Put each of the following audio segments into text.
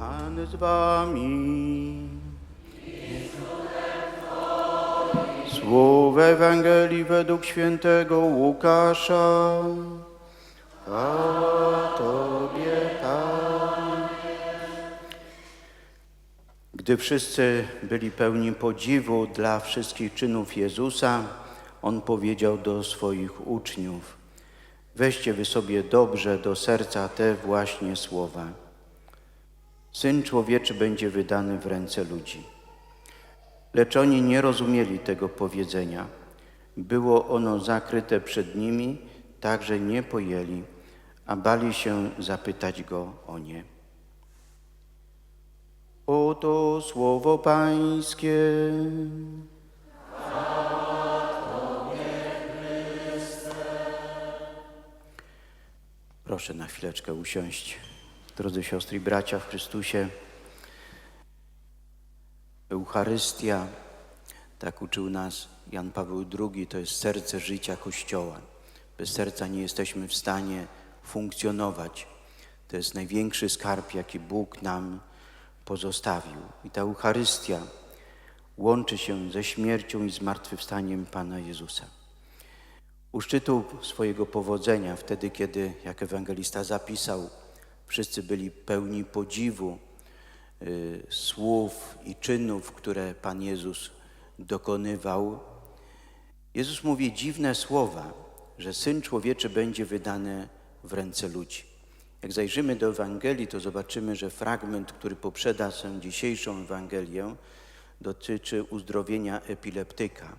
Pan z wami. Słowo Ewangelii według świętego Łukasza. Chwała Tobie, Panie. Gdy wszyscy byli pełni podziwu dla wszystkich czynów Jezusa, On powiedział do swoich uczniów: Weźcie wy sobie dobrze do serca te właśnie słowa. Syn człowieczy będzie wydany w ręce ludzi. Lecz oni nie rozumieli tego powiedzenia. Było ono zakryte przed nimi, tak że nie pojęli, a bali się zapytać go o nie. Oto słowo Pańskie. Proszę na chwileczkę usiąść. Drodzy siostry i bracia w Chrystusie, Eucharystia, tak uczył nas Jan Paweł II, to jest serce życia Kościoła. Bez serca nie jesteśmy w stanie funkcjonować. To jest największy skarb, jaki Bóg nam pozostawił. I ta Eucharystia łączy się ze śmiercią i zmartwychwstaniem Pana Jezusa. U szczytu swojego powodzenia, wtedy kiedy, jak ewangelista zapisał, wszyscy byli pełni podziwu y, słów i czynów, które Pan Jezus dokonywał, Jezus mówi dziwne słowa, że Syn Człowieczy będzie wydany w ręce ludzi. Jak zajrzymy do Ewangelii, to zobaczymy, że fragment, który poprzeda tę dzisiejszą Ewangelię, dotyczy uzdrowienia epileptyka,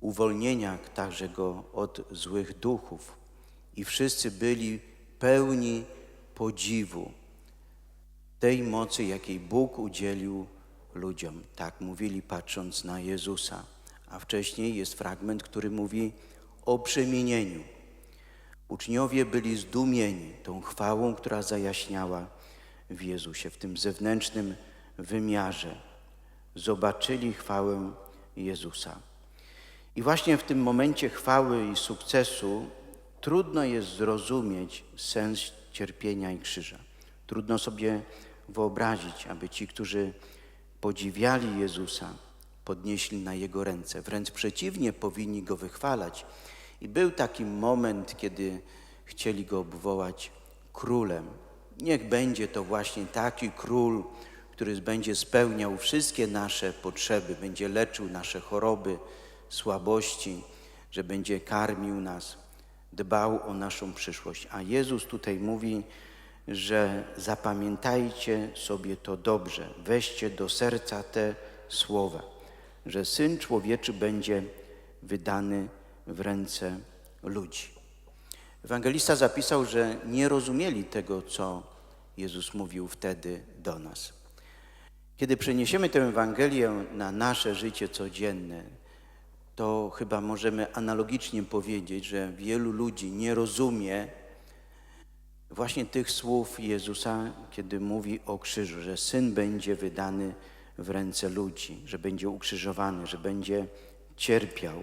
uwolnienia także go od złych duchów. I wszyscy byli pełni podziwu tej mocy, jakiej Bóg udzielił ludziom. Tak mówili patrząc na Jezusa. A wcześniej jest fragment, który mówi o przemienieniu. Uczniowie byli zdumieni tą chwałą, która zajaśniała w Jezusie, w tym zewnętrznym wymiarze. Zobaczyli chwałę Jezusa. I właśnie w tym momencie chwały i sukcesu trudno jest zrozumieć sens cierpienia i krzyża. Trudno sobie wyobrazić, aby ci, którzy podziwiali Jezusa, podnieśli na Jego ręce. Wręcz przeciwnie, powinni Go wychwalać. I był taki moment, kiedy chcieli Go obwołać królem. Niech będzie to właśnie taki król, który będzie spełniał wszystkie nasze potrzeby, będzie leczył nasze choroby, słabości, że będzie karmił nas, dbał o naszą przyszłość. A Jezus tutaj mówi, że zapamiętajcie sobie to dobrze, weźcie do serca te słowa, że Syn Człowieczy będzie wydany w ręce ludzi. Ewangelista zapisał, że nie rozumieli tego, co Jezus mówił wtedy do nas. Kiedy przeniesiemy tę Ewangelię na nasze życie codzienne, to chyba możemy analogicznie powiedzieć, że wielu ludzi nie rozumie właśnie tych słów Jezusa, kiedy mówi o krzyżu, że syn będzie wydany w ręce ludzi, że będzie ukrzyżowany, że będzie cierpiał.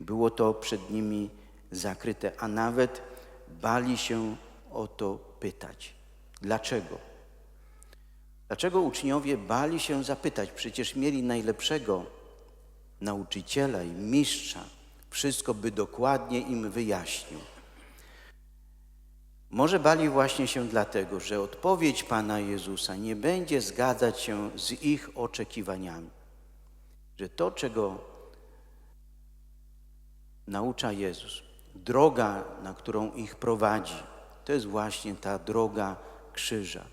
Było to przed nimi zakryte, a nawet bali się o to pytać. Dlaczego? Dlaczego uczniowie bali się zapytać? Przecież mieli najlepszego nauczyciela i mistrza. Wszystko by dokładnie im wyjaśnił. Może bali właśnie się dlatego, że odpowiedź Pana Jezusa nie będzie zgadzać się z ich oczekiwaniami. Że to, czego naucza Jezus, droga, na którą ich prowadzi, to jest właśnie ta droga krzyża.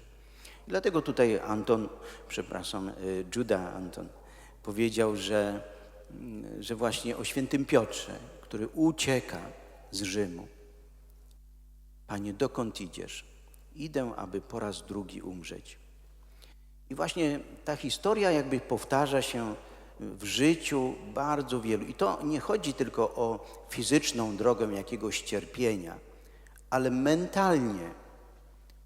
Dlatego tutaj Anton, przepraszam, y, Juda Anton powiedział, że, że właśnie o świętym Piotrze, który ucieka z Rzymu. Panie, dokąd idziesz? Idę, aby po raz drugi umrzeć. I właśnie ta historia jakby powtarza się w życiu bardzo wielu. I to nie chodzi tylko o fizyczną drogę jakiegoś cierpienia, ale mentalnie.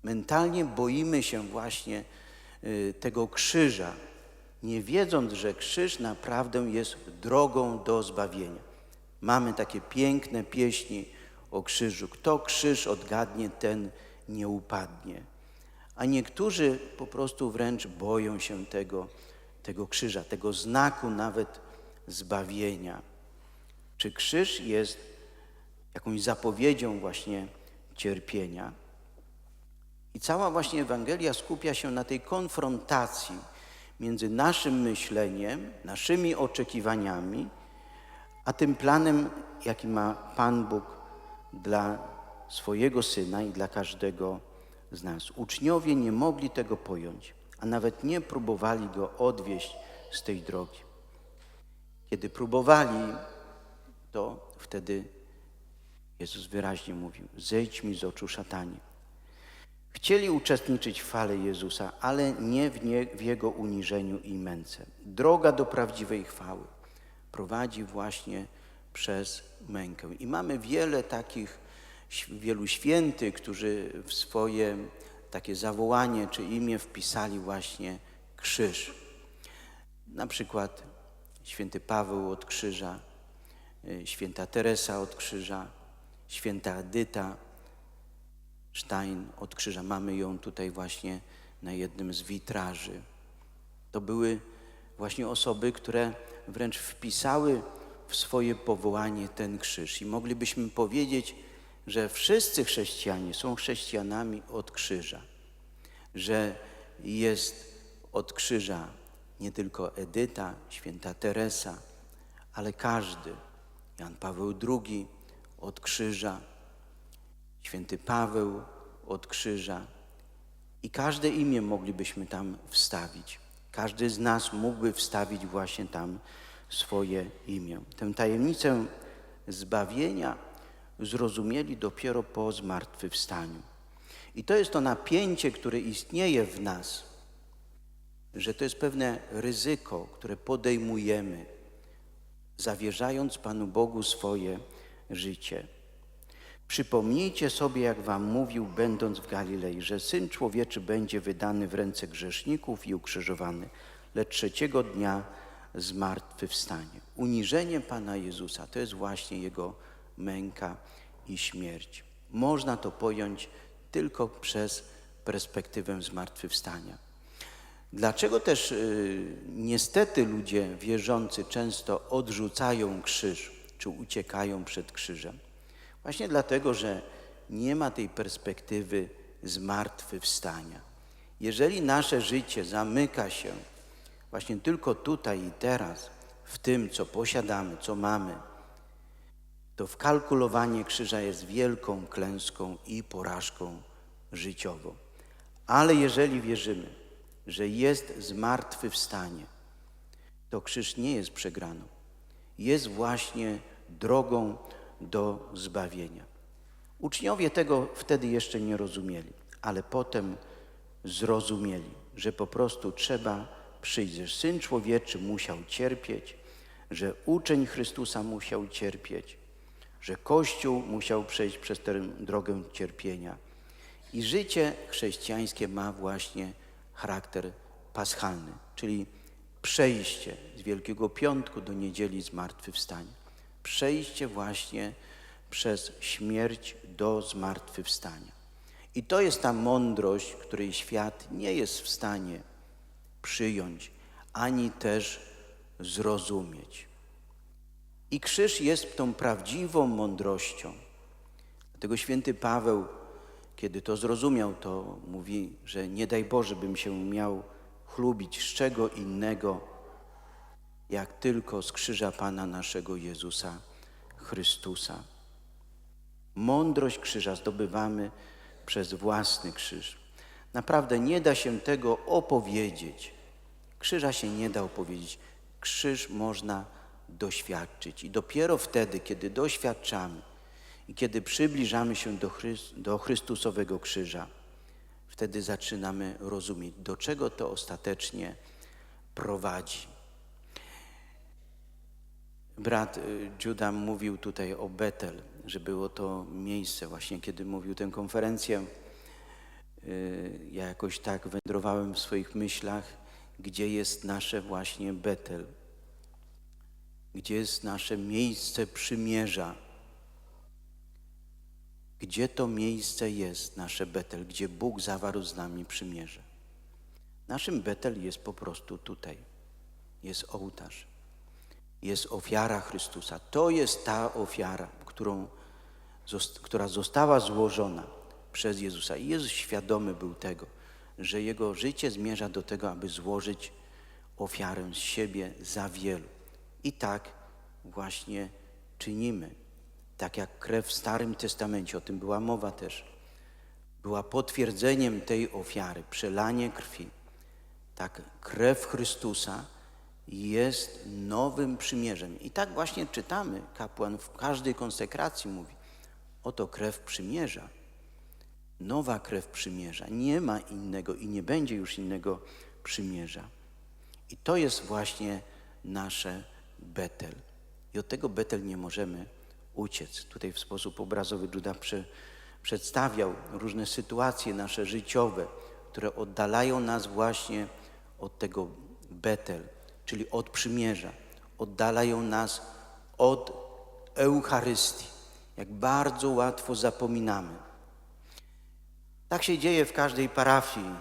Mentalnie boimy się właśnie y, tego krzyża, nie wiedząc, że krzyż naprawdę jest drogą do zbawienia. Mamy takie piękne pieśni o krzyżu. Kto krzyż odgadnie, ten nie upadnie. a niektórzy po prostu wręcz boją się tego, tego krzyża, tego znaku nawet zbawienia. Czy krzyż jest jakąś zapowiedzią właśnie cierpienia? I cała właśnie Ewangelia skupia się na tej konfrontacji między naszym myśleniem, naszymi oczekiwaniami, a tym planem, jaki ma Pan Bóg dla swojego Syna i dla każdego z nas. Uczniowie nie mogli tego pojąć, a nawet nie próbowali Go odwieść z tej drogi. Kiedy próbowali, to wtedy Jezus wyraźnie mówił: Zejdź mi z oczu szatanie. Chcieli uczestniczyć w fale Jezusa, ale nie w, nie w Jego uniżeniu i męce. Droga do prawdziwej chwały prowadzi właśnie przez mękę. I mamy wiele takich, wielu świętych, którzy w swoje takie zawołanie czy imię wpisali właśnie krzyż. Na przykład święty Paweł od krzyża, y, święta Teresa od krzyża, święta Edyta Stein od krzyża. Mamy ją tutaj właśnie na jednym z witraży. To były właśnie osoby, które wręcz wpisały w swoje powołanie ten krzyż. I moglibyśmy powiedzieć, że wszyscy chrześcijanie są chrześcijanami od krzyża, że jest od krzyża nie tylko Edyta, święta Teresa, ale każdy, Jan Paweł II od krzyża, święty Paweł od krzyża i każde imię moglibyśmy tam wstawić. Każdy z nas mógłby wstawić właśnie tam swoje imię. Tę tajemnicę zbawienia zrozumieli dopiero po zmartwychwstaniu. I to jest to napięcie, które istnieje w nas, że to jest pewne ryzyko, które podejmujemy, zawierzając Panu Bogu swoje życie. Przypomnijcie sobie, jak wam mówił, będąc w Galilei, że Syn Człowieczy będzie wydany w ręce grzeszników i ukrzyżowany, lecz trzeciego dnia zmartwychwstanie. Uniżenie Pana Jezusa to jest właśnie Jego męka i śmierć. Można to pojąć tylko przez perspektywę zmartwychwstania. Dlaczego też y, niestety ludzie wierzący często odrzucają krzyż, czy uciekają przed krzyżem? Właśnie dlatego, że nie ma tej perspektywy zmartwychwstania. Jeżeli nasze życie zamyka się właśnie tylko tutaj i teraz, w tym, co posiadamy, co mamy, to wkalkulowanie krzyża jest wielką klęską i porażką życiową. Ale jeżeli wierzymy, że jest zmartwychwstanie, to krzyż nie jest przegraną. Jest właśnie drogą do zbawienia. Uczniowie tego wtedy jeszcze nie rozumieli, ale potem zrozumieli, że po prostu trzeba przyjść, że Syn Człowieczy musiał cierpieć, że uczeń Chrystusa musiał cierpieć, że Kościół musiał przejść przez tę drogę cierpienia. I życie chrześcijańskie ma właśnie charakter paschalny, czyli przejście z Wielkiego Piątku do niedzieli zmartwychwstania przejście właśnie przez śmierć do zmartwychwstania. I to jest ta mądrość, której świat nie jest w stanie przyjąć, ani też zrozumieć. I krzyż jest tą prawdziwą mądrością. Dlatego święty Paweł, kiedy to zrozumiał, to mówi, że nie daj Boże, bym się miał chlubić z czego innego, jak tylko z krzyża Pana naszego Jezusa Chrystusa. Mądrość krzyża zdobywamy przez własny krzyż. Naprawdę nie da się tego opowiedzieć. Krzyża się nie da opowiedzieć. Krzyż można doświadczyć. I dopiero wtedy, kiedy doświadczamy i kiedy przybliżamy się do, Chryst do Chrystusowego krzyża, wtedy zaczynamy rozumieć, do czego to ostatecznie prowadzi. Brat y, Judah mówił tutaj o Betel, że było to miejsce właśnie, kiedy mówił tę konferencję. Y, ja jakoś tak wędrowałem w swoich myślach, gdzie jest nasze właśnie Betel, gdzie jest nasze miejsce przymierza. Gdzie to miejsce jest, nasze Betel, gdzie Bóg zawarł z nami przymierze? Naszym Betel jest po prostu tutaj. Jest ołtarz. Jest ofiara Chrystusa. To jest ta ofiara, którą, która została złożona przez Jezusa. I Jezus świadomy był tego, że Jego życie zmierza do tego, aby złożyć ofiarę z siebie za wielu. I tak właśnie czynimy. Tak jak krew w Starym Testamencie, o tym była mowa też, była potwierdzeniem tej ofiary, przelanie krwi. Tak krew Chrystusa jest nowym przymierzem. I tak właśnie czytamy, kapłan w każdej konsekracji mówi, oto krew przymierza, nowa krew przymierza. Nie ma innego i nie będzie już innego przymierza. I to jest właśnie nasze Betel. I od tego Betel nie możemy uciec. Tutaj w sposób obrazowy Juda prze, przedstawiał różne sytuacje nasze życiowe, które oddalają nas właśnie od tego Betel, czyli od przymierza. Oddalają nas od Eucharystii. Jak bardzo łatwo zapominamy. Tak się dzieje w każdej parafii,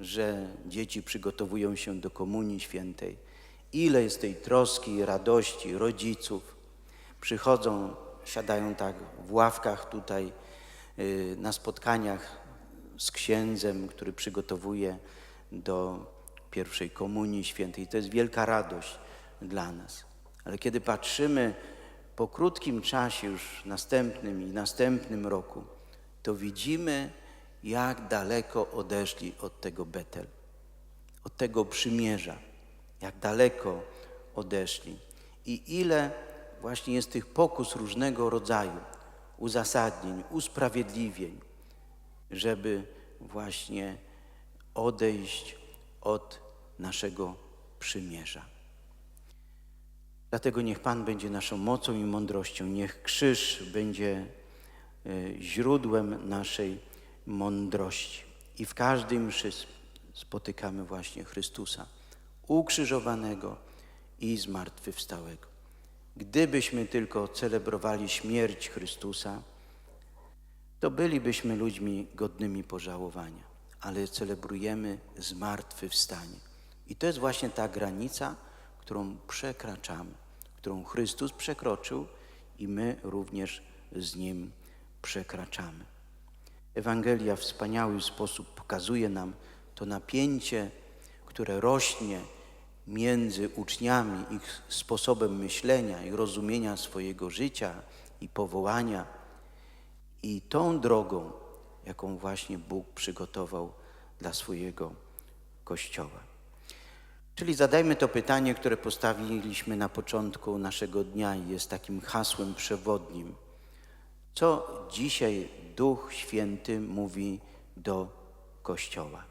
że dzieci przygotowują się do Komunii Świętej. Ile jest tej troski, radości rodziców. Przychodzą, siadają tak w ławkach tutaj y, na spotkaniach z księdzem, który przygotowuje do pierwszej Komunii Świętej. To jest wielka radość dla nas. Ale kiedy patrzymy po krótkim czasie, już następnym i następnym roku, to widzimy, jak daleko odeszli od tego Betel, od tego przymierza, jak daleko odeszli i ile właśnie jest tych pokus różnego rodzaju, uzasadnień, usprawiedliwień, żeby właśnie odejść od naszego przymierza. Dlatego niech Pan będzie naszą mocą i mądrością, niech krzyż będzie e, źródłem naszej mądrości. I w każdej mszy spotykamy właśnie Chrystusa, ukrzyżowanego i zmartwychwstałego. Gdybyśmy tylko celebrowali śmierć Chrystusa, to bylibyśmy ludźmi godnymi pożałowania, ale celebrujemy zmartwychwstanie. I to jest właśnie ta granica, którą przekraczamy, którą Chrystus przekroczył i my również z Nim przekraczamy. Ewangelia w wspaniały sposób pokazuje nam to napięcie, które rośnie między uczniami, ich sposobem myślenia i rozumienia swojego życia i powołania i tą drogą, jaką właśnie Bóg przygotował dla swojego Kościoła. Czyli zadajmy to pytanie, które postawiliśmy na początku naszego dnia i jest takim hasłem przewodnim. Co dzisiaj Duch Święty mówi do Kościoła?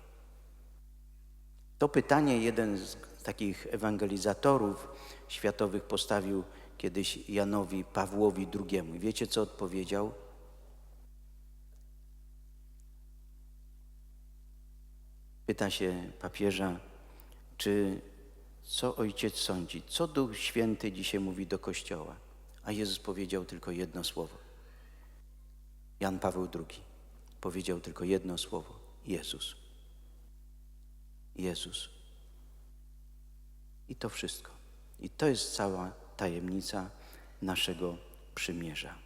To pytanie jeden z takich ewangelizatorów światowych postawił kiedyś Janowi Pawłowi II. Wiecie, co odpowiedział? Pyta się papieża, czy co ojciec sądzi, co Duch Święty dzisiaj mówi do Kościoła? A Jezus powiedział tylko jedno słowo. Jan Paweł II powiedział tylko jedno słowo: Jezus. Jezus. I to wszystko. I to jest cała tajemnica naszego przymierza.